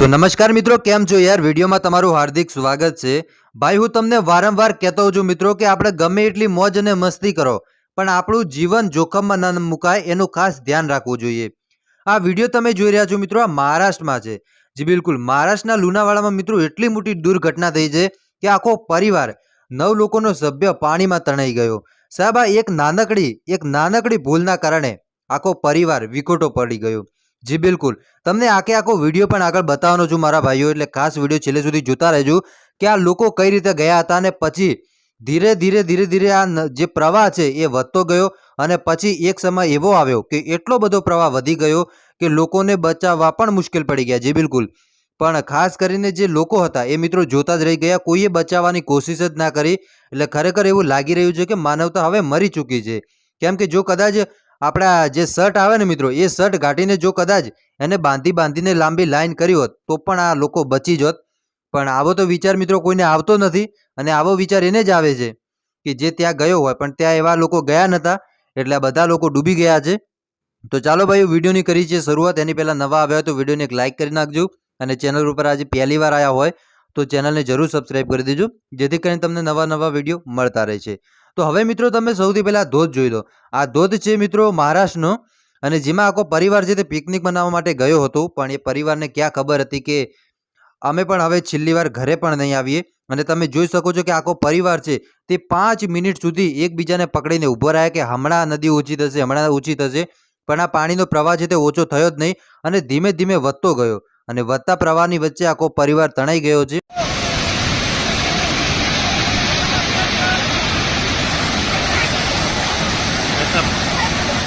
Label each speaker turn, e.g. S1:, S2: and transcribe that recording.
S1: તો નમસ્કાર મિત્રો, કેમ છો યાર? વિડીયોમાં તમારું હાર્દિક સ્વાગત છે. ભાઈ, હું તમને વારંવાર કહેતો છું મિત્રો કે આપણે ગમે એટલી મોજ અને મસ્તી કરો, પણ આપણું જીવન જોખમમાં ન મુકાય એનું ખાસ ધ્યાન રાખવું જોઈએ. આ વીડિયો તમે જોઈ રહ્યા છો મિત્રો, આ મહારાષ્ટ્રમાં છે. જી, બિલકુલ. મહારાષ્ટ્રના લુણાવાડામાં મિત્રો એટલી મોટી દુર્ઘટના થઈ છે કે આખો પરિવાર, નવ લોકોનો સભ્ય પાણીમાં તણાઈ ગયો. સાહેબ, આ એક નાનકડી એક નાનકડી ભૂલના કારણે આખો પરિવાર વિખોટો પડી ગયો. જી, બિલકુલ. તમને આખે આખો વીડિયો પણ આગળ બતાવવાનો છું મારા ભાઈઓ, એટલે ખાસ વીડિયો છેલ્લે સુધી જોતા રહેજો કે આ લોકો કઈ રીતે ગયા હતા અને પછી ધીરે ધીરે ધીરે ધીરે આ જે પ્રવાહ છે એ વધતો ગયો અને પછી એક સમય એવો આવ્યો કે એટલો બધો પ્રવાહ વધી ગયો કે લોકોને બચાવવા પણ મુશ્કેલ પડી ગયા. જી, બિલકુલ. પણ ખાસ કરીને જે લોકો હતા એ મિત્રો જોતા જ રહી ગયા, કોઈએ બચાવવાની કોશિશ જ ના કરી. એટલે ખરેખર એવું લાગી રહ્યું છે કે માનવતા હવે મરી ચૂકી છે. કેમ કે જો કદાચ આપણા જે શર્ટ આવે ને મિત્રો, એ શર્ટ ઘાટીને જો કદાચ એને બાંધી બાંધીને લાંબી લાઈન કરી હોત, તો પણ આ લોકો બચી જોત. પણ આવો તો વિચાર મિત્રો કોઈને આવતો નથી અને આવો વિચાર એને જ આવે છે કે જે ત્યાં ગયો હોય, પણ ત્યાં એવા લોકો ગયા નહોતા એટલે આ બધા લોકો ડૂબી ગયા છે. તો ચાલો ભાઈ વિડીયોની કરી છે શરૂઆત. એની પહેલાં નવા આવ્યા હોય તો વિડીયોને એક લાઇક કરી નાખજો અને ચેનલ ઉપર આજે પહેલી વાર આવ્યા હોય તો ચેનલને જરૂર સબસ્ક્રાઈબ કરી દેજો, જેથી કરીને તમને નવા નવા વીડિયો મળતા રહે છે. તો હવે મિત્રો તમે સૌથી પહેલાં ધોધ જોઈ લો. આ ધોધ છે મિત્રો મહારાષ્ટ્રનો અને જેમાં આખો પરિવાર છે તે પિકનિક મનાવવા માટે ગયો હતો, પણ એ પરિવારને ક્યાં ખબર હતી કે અમે પણ હવે છેલ્લી વાર ઘરે પણ નહીં આવીએ. અને તમે જોઈ શકો છો કે આખો પરિવાર છે તે પાંચ મિનિટ સુધી એકબીજાને પકડીને ઊભો રહ્યા કે હમણાં નદી ઓછી થશે, હમણાં ઓછી થશે. પણ આ પાણીનો પ્રવાહ છે તે ઓછો થયો જ નહીં અને ધીમે ધીમે વધતો ગયો. અને વધતા પ્રવાહની વચ્ચે આખો પરિવાર તણાઈ ગયો છે.